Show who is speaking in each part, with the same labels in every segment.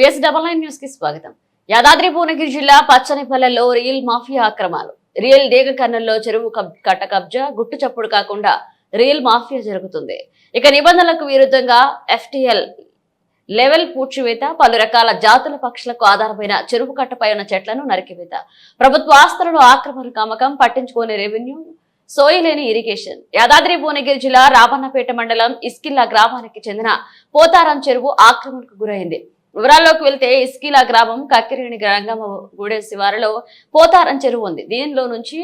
Speaker 1: VS double nine న్యూస్కి స్వాగతం. యాదాద్రి భువనగిరి జిల్లా పచ్చనిపల్లెలో రియల్ మాఫియా అక్రమాలు. రియల్ డేగకర్నల్లో చెరువు కట్ట కబ్జా గుట్టు చప్పుడు కాకుండా రియల్ మాఫియా జరుగుతుంది. ఇక నిబంధనలకు విరుద్ధంగా ఎఫ్టిఎల్ లెవెల్ పూడ్చివేత పలు రకాల జాతుల పక్షులకు ఆధారమైన చెరువు కట్టపై ఉన్న చెట్లను నరికివేత. ప్రభుత్వ ఆస్తులను ఆక్రమణ అమ్మకం పట్టించుకోని రెవెన్యూ సోయలేని ఇరిగేషన్. యాదాద్రి భువనగిరి జిల్లా రాబన్నపేట మండలం ఇస్కిల్లా గ్రామానికి చెందిన పోతారం చెరువు ఆక్రమణకు గురైంది. వివరాల్లోకి వెళ్తే ఇస్కిలా గ్రామం కక్కిరేణి రంగమ్మ గూడె శివారులో పోతారం చెరువు ఉంది. దీనిలో నుంచి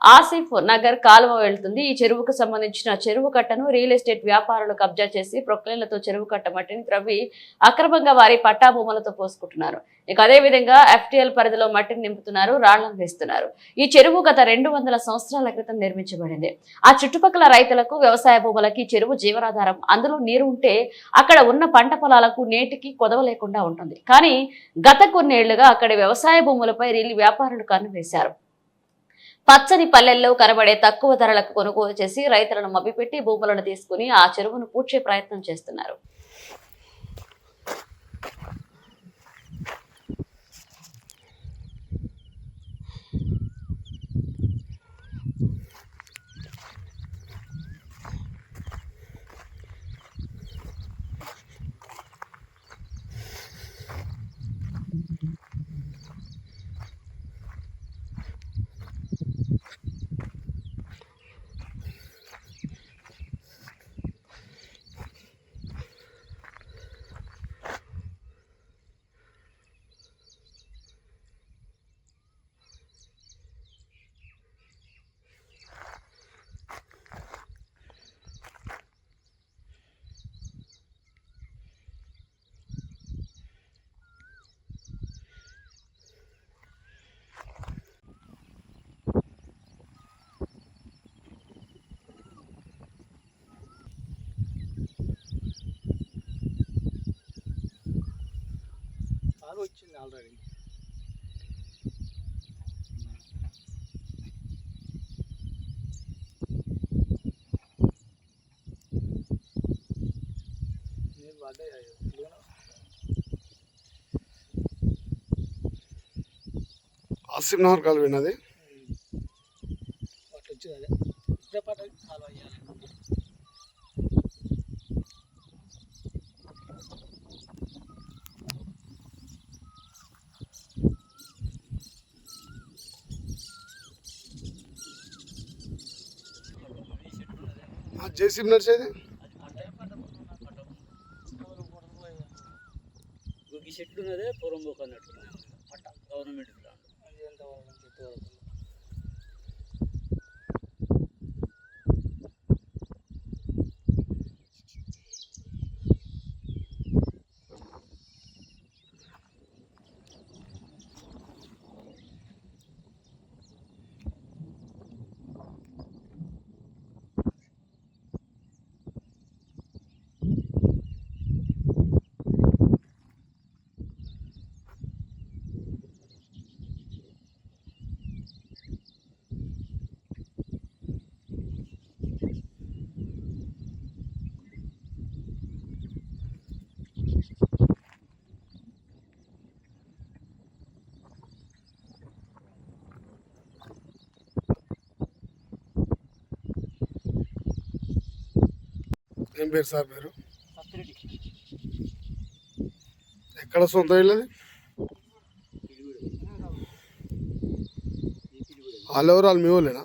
Speaker 1: ఆసిఫ్ నగర్ కాలువ వెళ్తుంది. ఈ చెరువుకు సంబంధించిన చెరువు కట్టను రియల్ ఎస్టేట్ వ్యాపారులు కబ్జా చేసి ప్రొక్లైన్లతో చెరువు కట్ట మట్టిని త్రవ్వి అక్రమంగా వారి పట్టా భూములతో పోసుకుంటున్నారు. ఇక అదే విధంగా పరిధిలో మట్టిని నింపుతున్నారు రాళ్ళను వేస్తున్నారు. ఈ చెరువు గత రెండు వందల సంవత్సరాల క్రితం నిర్మించబడింది. ఆ చుట్టుపక్కల రైతులకు వ్యవసాయ భూములకి చెరువు జీవనాధారం. అందులో నీరు ఉంటే అక్కడ ఉన్న పంట పొలాలకు నేటికి కొదవ లేకుండా ఉంటుంది. కానీ గత కొన్నేళ్ళుగా అక్కడ వ్యవసాయ భూములపై రీల్ వ్యాపారులు కన్ను వేశారు. పచ్చని పల్లెల్లో కనబడే తక్కువ ధరలకు కొనుగోలు చేసి రైతులను మభ్యపెట్టి భూములను తీసుకుని ఆ చెరువును పూడ్చే ప్రయత్నం చేస్తున్నారు.
Speaker 2: బాగా వచ్చింది ఆల్రెడీ నీళ్ళు పడ్డాయి అయ్యో. ఇదిగోనా?
Speaker 3: ఆసిఫ్ నగర్ కాలు విన్నది
Speaker 2: పట్టు వచ్చింది అదే ఇప్పుడే పట్ట కాలువ అయ్యాలి
Speaker 3: జేసీబీ నడిచేది
Speaker 4: ఈ చెట్లు ఉన్నదే పూర్వం పోక అన్నట్టు. పట్ట గవర్నమెంట్
Speaker 3: ఏం పేరు సార్ పేరు? ఎక్కడ సొంత ఇళ్ళది వాళ్ళు ఎవరు వాళ్ళు మీ వాళ్ళేనా